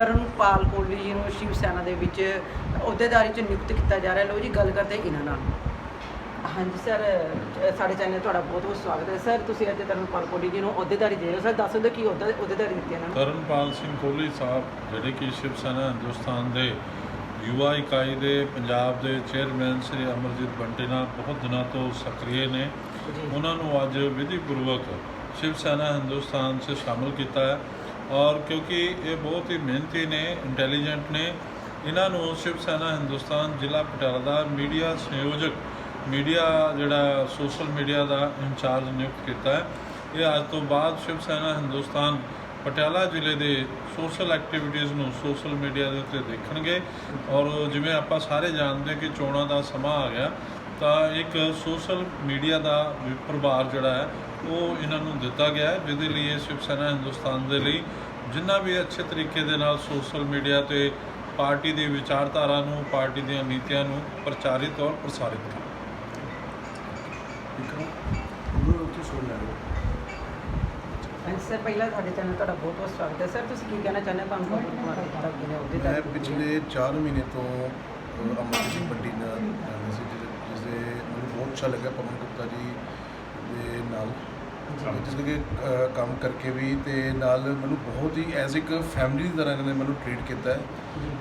ਤਰਨਪਾਲ ਕੋਹਲੀ ਜੀ ਨੂੰ ਸ਼ਿਵ ਸੈਨਾ ਦੇ ਵਿੱਚ ਅਹੁਦੇਦਾਰੀ 'ਚ ਨਿਯੁਕਤ ਕੀਤਾ ਜਾ ਰਿਹਾ ਲੋ ਜੀ ਗੱਲ ਕਰਦੇ ਇਹਨਾਂ ਨਾਲ। ਹਾਂਜੀ ਸਰ ਸਾਡੇ ਚੈਨਲ ਤੁਹਾਡਾ ਬਹੁਤ ਬਹੁਤ ਸਵਾਗਤ ਹੈ। ਸਰ ਤੁਸੀਂ ਅੱਜ ਤਰਨਪਾਲ ਕੋਹਲੀ ਜੀ ਨੂੰ ਅਹੁਦੇਦਾਰੀ ਦੇ ਰਹੇ ਹੋ। ਸਰ ਦੱਸ ਦਿਓ ਕੀ ਅਹੁਦਾ ਅਹੁਦੇਦਾਰੀ ਦਿੱਤੀ ਇਹਨਾਂ ਨੂੰ? ਤਰਨਪਾਲ ਸਿੰਘ ਕੋਹਲੀ ਸਾਹਿਬ ਜਿਹੜੇ ਕਿ ਸ਼ਿਵ ਸੈਨਾ ਹਿੰਦੁਸਤਾਨ ਦੇ ਯੁਵਾ ਇਕਾਈ ਦੇ ਪੰਜਾਬ ਦੇ ਚੇਅਰਮੈਨ ਸ੍ਰੀ ਅਮਰਜੀਤ ਬੰਟੀ ਨਾਲ ਬਹੁਤ ਦਿਨਾਂ ਤੋਂ ਸਕਰੀਏ ਨੇ। ਉਹਨਾਂ ਨੂੰ ਅੱਜ ਵਿਧੀ ਪੂਰਵਕ ਸ਼ਿਵ ਸੈਨਾ ਹਿੰਦੁਸਤਾਨ 'ਚ ਸ਼ਾਮਲ ਕੀਤਾ ਹੈ। ਔਰ ਕਿਉਂਕਿ ਇਹ ਬਹੁਤ ਹੀ ਮਿਹਨਤੀ ਨੇ ਇੰਟੈਲੀਜੈਂਟ ਨੇ। ਇਹਨਾਂ ਨੂੰ ਸ਼ਿਵ ਸੈਨਾ ਹਿੰਦੁਸਤਾਨ ਜ਼ਿਲ੍ਹਾ ਪਟਿਆਲਾ ਦਾ ਮੀਡੀਆ ਸੰਯੋਜਕ, ਮੀਡੀਆ ਜਿਹੜਾ ਸੋਸ਼ਲ ਮੀਡੀਆ ਦਾ ਇੰਚਾਰਜ ਨਿਯੁਕਤ ਕੀਤਾ ਹੈ। ਇਹ ਅੱਜ ਤੋਂ ਬਾਅਦ ਸ਼ਿਵ ਸੈਨਾ ਹਿੰਦੁਸਤਾਨ ਪਟਿਆਲਾ ਜ਼ਿਲ੍ਹੇ ਦੇ ਸੋਸ਼ਲ ਐਕਟੀਵਿਟੀਜ਼ ਨੂੰ ਸੋਸ਼ਲ ਮੀਡੀਆ ਦੇ ਉੱਤੇ ਦੇਖਣਗੇ। ਔਰ ਜਿਵੇਂ ਆਪਾਂ ਸਾਰੇ ਜਾਣਦੇ ਕਿ ਚੋਣਾਂ ਦਾ ਸਮਾਂ ਆ ਗਿਆ ਤਾਂ ਇੱਕ ਸੋਸ਼ਲ ਮੀਡੀਆ ਦਾ ਵੀ ਪ੍ਰਭਾਰ ਜਿਹੜਾ ਹੈ ਉਹ ਇਹਨਾਂ ਨੂੰ ਦਿੱਤਾ ਗਿਆ ਹੈ। ਜਿਹਦੇ ਲਈ ਇਹ ਸ਼ਿਵ ਸੈਨਾ ਹਿੰਦੁਸਤਾਨ ਦੇ ਲਈ ਜਿੰਨਾ ਵੀ ਅੱਛੇ ਤਰੀਕੇ ਦੇ ਨਾਲ ਸੋਸ਼ਲ ਮੀਡੀਆ ਤੇ ਪਾਰਟੀ ਦੀ ਵਿਚਾਰਧਾਰਾ ਨੂੰ ਪਾਰਟੀ ਦੀਆਂ ਨੀਤੀਆਂ ਨੂੰ ਪ੍ਰਚਾਰਿਤ ਔਰ ਪ੍ਰਸਾਰਿਤ ਕਰਨਾ। ਹਾਂਜੀ ਸਰ ਪਹਿਲਾਂ ਸਾਡੇ ਚੈਨਲ ਤੁਹਾਡਾ ਬਹੁਤ ਬਹੁਤ ਸਵਾਗਤ ਹੈ। ਸਰ ਤੁਸੀਂ ਕੀ ਕਹਿਣਾ ਚਾਹੁੰਦੇ ਹੋ? ਤੁਹਾਨੂੰ ਕੁਮਾਰ ਅਹੁਦੇਦਾਰੀ ਪਿਛਲੇ 4 ਮਹੀਨੇ ਤੋਂ ਅਮਰਜੀਤ ਸਿੰਘ ਨਾਲ ਸੀ ਜਿਹਦੇ ਮੈਨੂੰ ਬਹੁਤ ਅੱਛਾ ਲੱਗਾ ਪਵਨ ਗੁਪਤਾ ਜੀ ਦੇ ਨਾਲ। ਜਿਸ ਕਰਕੇ ਕੰਮ ਕਰਕੇ ਵੀ ਤੇ ਨਾਲ ਮੈਨੂੰ ਬਹੁਤ ਹੀ ਐਜ਼ ਇੱਕ ਫੈਮਿਲੀ ਦੀ ਤਰ੍ਹਾਂ ਇਹਨਾਂ ਨੇ ਮੈਨੂੰ ਟ੍ਰੀਟ ਕੀਤਾ ਹੈ।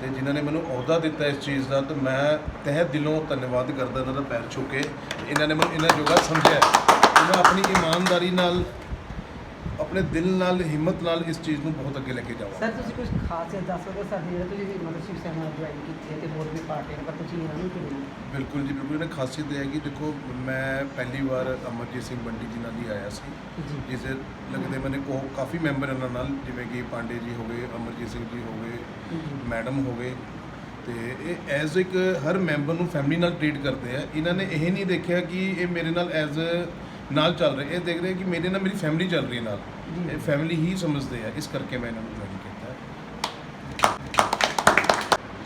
ਤੇ ਜਿਨ੍ਹਾਂ ਨੇ ਮੈਨੂੰ ਅਹੁਦਾ ਦਿੱਤਾ ਇਸ ਚੀਜ਼ ਦਾ ਤੇ ਮੈਂ ਤਹਿ ਦਿਲੋਂ ਧੰਨਵਾਦ ਕਰਦਾ ਇਹਨਾਂ ਦਾ ਪੈਰ ਛੂ ਕੇ। ਇਹਨਾਂ ਨੇ ਮੈਨੂੰ ਇਹਨਾਂ ਜੋਗਾ ਸਮਝਿਆ। ਮੈਂ ਆਪਣੀ ਇਮਾਨਦਾਰੀ ਨਾਲ ਆਪਣੇ ਦਿਲ ਨਾਲ ਹਿੰਮਤ ਨਾਲ ਇਸ ਚੀਜ਼ ਨੂੰ ਬਹੁਤ ਅੱਗੇ ਲੈ ਕੇ ਜਾਵਾਂ। ਸਰ ਤੁਸੀਂ ਕੁਝ ਖਾਸੀਅਤ ਦੱਸ ਸਕਦੇ ਹੋ? ਸਾਡੇ ਜਿਹੜੇ ਤੁਸੀਂ ਮਤਲਬ ਸ਼ਿਵ ਸੈਨਾ ਜੁਆਇਨ ਕੀਤੀ ਹੈ ਤੇ ਹੋਰ ਵੀ ਪਾਰਟੀਆਂ ਪਰ ਤੁਸੀਂ ਇਹਨਾਂ ਨੂੰ ਨਹੀਂ ਬਿਲਕੁਲ ਜੀ ਬਿਲਕੁਲ। ਇਹਨਾਂ ਖਾਸੀਅਤ ਇਹ ਹੈ ਕਿ ਦੇਖੋ ਮੈਂ ਪਹਿਲੀ ਵਾਰ ਅਮਰਜੀਤ ਸਿੰਘ ਬੰਟੀ ਜੀ ਨਾਲ ਹੀ ਆਇਆ ਸੀ। ਜਿਸ ਲੱਗਦੇ ਮੈਨੇ ਕੋ ਕਾਫੀ ਮੈਂਬਰ ਇਹਨਾਂ ਨਾਲ ਜਿਵੇਂ ਕਿ ਪਾਂਡੇ ਜੀ ਹੋ ਗਏ ਅਮਰਜੀਤ ਸਿੰਘ ਜੀ ਹੋ ਗਏ ਮੈਡਮ ਹੋ ਗਏ। ਤੇ ਇਹ ਐਜ਼ ਇੱਕ ਹਰ ਮੈਂਬਰ ਨੂੰ ਫੈਮਿਲੀ ਨਾਲ ਟ੍ਰੀਟ ਕਰਦੇ ਆ। ਇਹਨਾਂ ਨੇ ਇਹ ਨਹੀਂ ਦੇਖਿਆ ਕਿ ਇਹ ਮੇਰੇ ਨਾਲ ਐਜ਼ ਨਾਲ ਚੱਲ ਰਹੇ। ਇਹ ਦੇਖ ਰਹੇ ਕਿ ਮੇਰੇ ਨਾਲ ਮੇਰੀ ਫੈਮਿਲੀ ਚੱਲ ਰਹੀ ਹੈ ਨਾਲ। ਇਹ ਫੈਮਿਲੀ ਹੀ ਸਮਝਦੇ ਆ। ਇਸ ਕਰਕੇ ਮੈਂ ਇਹਨਾਂ ਨੂੰ ਜੁਆਇਨ ਕੀਤਾ।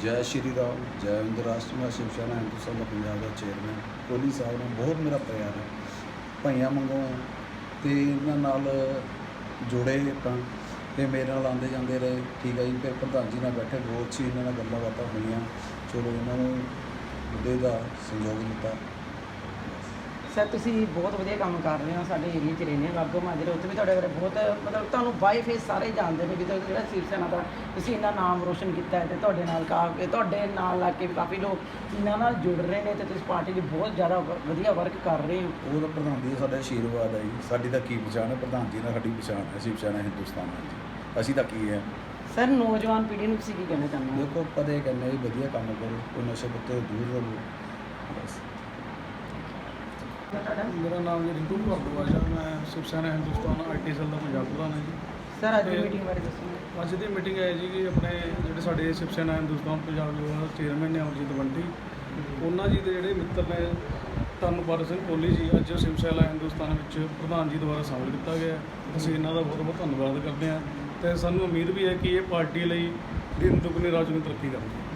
ਜੈ ਸ਼੍ਰੀ ਰਾਮ, ਜੈ ਹਿੰਦ ਰਾਸ਼ਟਰ, ਮੈਂ ਸ਼ਿਵ ਸੈਨਾ ਹਿੰਦੁਸਤਾਨ ਦਾ ਪੰਜਾਬ ਦਾ ਚੇਅਰਮੈਨ, ਕੋਹਲੀ ਸਾਹਿਬ ਨਾਲ ਬਹੁਤ ਮੇਰਾ ਪਿਆਰ ਹੈ, ਭਾਈਆਂ ਮੰਗੋ ਤੇ ਇਹਨਾਂ ਨਾਲ ਜੁੜੇ ਆਪਾਂ ਤੇ ਮੇਰੇ ਨਾਲ ਆਉਂਦੇ ਜਾਂਦੇ ਰਹੇ। ਠੀਕ ਹੈ ਜੀ, ਫਿਰ ਪ੍ਰਧਾਨ ਜੀ ਨਾਲ ਬੈਠੇ, ਬਹੁਤ ਸੀ, ਇਹਨਾਂ ਨਾਲ ਗੱਲਾਂ ਬਾਤਾਂ ਹੋਈਆਂ। ਚਲੋ, ਇਹਨਾਂ ਨੂੰ ਮੁੱਦੇ ਦਾ ਸੰਯੋਗ ਦਿੱਤਾ। ਸਰ ਤੁਸੀਂ ਬਹੁਤ ਵਧੀਆ ਕੰਮ ਕਰ ਰਹੇ ਹੋ ਸਾਡੇ ਏਰੀਆ 'ਚ ਰਹਿੰਦੇ ਹੋ ਲਾਗੋ ਮਾਜਰੇ ਉੱਥੇ ਵੀ ਤੁਹਾਡੇ ਬਾਰੇ ਬਹੁਤ ਮਤਲਬ ਤੁਹਾਨੂੰ ਬਾਈ ਫੇਸ ਸਾਰੇ ਜਾਣਦੇ ਨੇ ਵੀ ਤੁਸੀਂ ਜਿਹੜਾ ਸ਼ਿਵ ਸੈਨਾ ਦਾ ਤੁਸੀਂ ਇੰਨਾ ਨਾਮ ਰੋਸ਼ਨ ਕੀਤਾ ਹੈ ਤੇ ਤੁਹਾਡੇ ਨਾਲ ਕਾਫੀ ਤੁਹਾਡੇ ਨਾਲ ਲੱਗ ਕੇ ਵੀ ਕਾਫੀ ਲੋਕ ਇਹਨਾਂ ਨਾਲ ਜੁੜ ਰਹੇ ਨੇ ਤੇ ਤੁਸੀਂ ਪਾਰਟੀ ਲਈ ਬਹੁਤ ਜ਼ਿਆਦਾ ਵ- ਵਧੀਆ ਵਰਕ ਕਰ ਰਹੇ ਹੋ। ਉਹ ਤਾਂ ਪ੍ਰਧਾਨ ਜੀ ਦਾ ਸਾਡਾ ਆਸ਼ੀਰਵਾਦ ਹੈ ਜੀ ਸਾਡੀ ਤਾਂ ਕੀ ਪਛਾਣ ਹੈ ਪ੍ਰਧਾਨ ਜੀ ਨਾਲ ਸਾਡੀ ਪਛਾਣ ਹੈ ਸ਼ਿਵ ਸੈਨਾ ਹਿੰਦੁਸਤਾਨ ਜੀ। ਅਸੀਂ ਤਾਂ ਕੀ ਹੈ। ਸਰ ਨੌਜਵਾਨ ਪੀੜ੍ਹੀ ਨੂੰ ਤੁਸੀਂ ਕੀ ਕਹਿਣਾ ਚਾਹੁੰਦੇ ਹੋ? ਦੇਖੋ ਪਤਾ ਕਹਿੰਦੇ ਵੀ ਵਧੀਆ ਕੰਮ ਕਰੋ ਕੋਈ ਨਸ਼ੇ ਪੱਤੇ ਤੋਂ ਦੂਰ ਰਹੋ। ਤੁਹਾਡਾ ਮੇਰਾ ਨਾਮ ਜੀ ਰਿੰਕੂ ਭਾਰਦਵਾਜ ਹੈ। ਮੈਂ ਸ਼ਿਵ ਸੈਨਾ ਹਿੰਦੁਸਤਾਨ ਆਈਟੀ ਸੈੱਲ ਦਾ ਪੰਜਾਬ ਪ੍ਰਧਾਨ ਹਾਂ ਜੀ। ਸਰ ਅੱਜ ਦੀ ਮੀਟਿੰਗ ਬਾਰੇ ਦੱਸੋ। ਅੱਜ ਦੀ ਮੀਟਿੰਗ ਹੈ ਜੀ ਕਿ ਆਪਣੇ ਜਿਹੜੇ ਸਾਡੇ ਸ਼ਿਵ ਸੈਨਾ ਹਿੰਦੁਸਤਾਨ ਪੰਜਾਬ ਦੇ ਚੇਅਰਮੈਨ ਨੇ ਅਮਰਜੀਤ ਬੰਟੀ ਉਹਨਾਂ ਜੀ ਦੇ ਜਿਹੜੇ ਮਿੱਤਰ ਨੇ ਤਰਨਪਾਲ ਸਿੰਘ ਕੋਹਲੀ ਜੀ ਅੱਜ ਸ਼ਿਵ ਸੈਨਾ ਹਿੰਦੁਸਤਾਨ ਵਿੱਚ ਪ੍ਰਧਾਨ ਜੀ ਦੁਆਰਾ ਸ਼ਾਮਲ ਕੀਤਾ ਗਿਆ। ਅਸੀਂ ਇਹਨਾਂ ਦਾ ਬਹੁਤ ਬਹੁਤ ਧੰਨਵਾਦ ਕਰਦੇ ਹਾਂ। ਤੇ ਸਾਨੂੰ ਉਮੀਦ ਵੀ ਹੈ ਕਿ ਇਹ ਪਾਰਟੀ ਲਈ ਦਿਨ ਰਾਤ ਚੌਗੁਣੀ ਤਰੱਕੀ ਕਰਨਗੇ।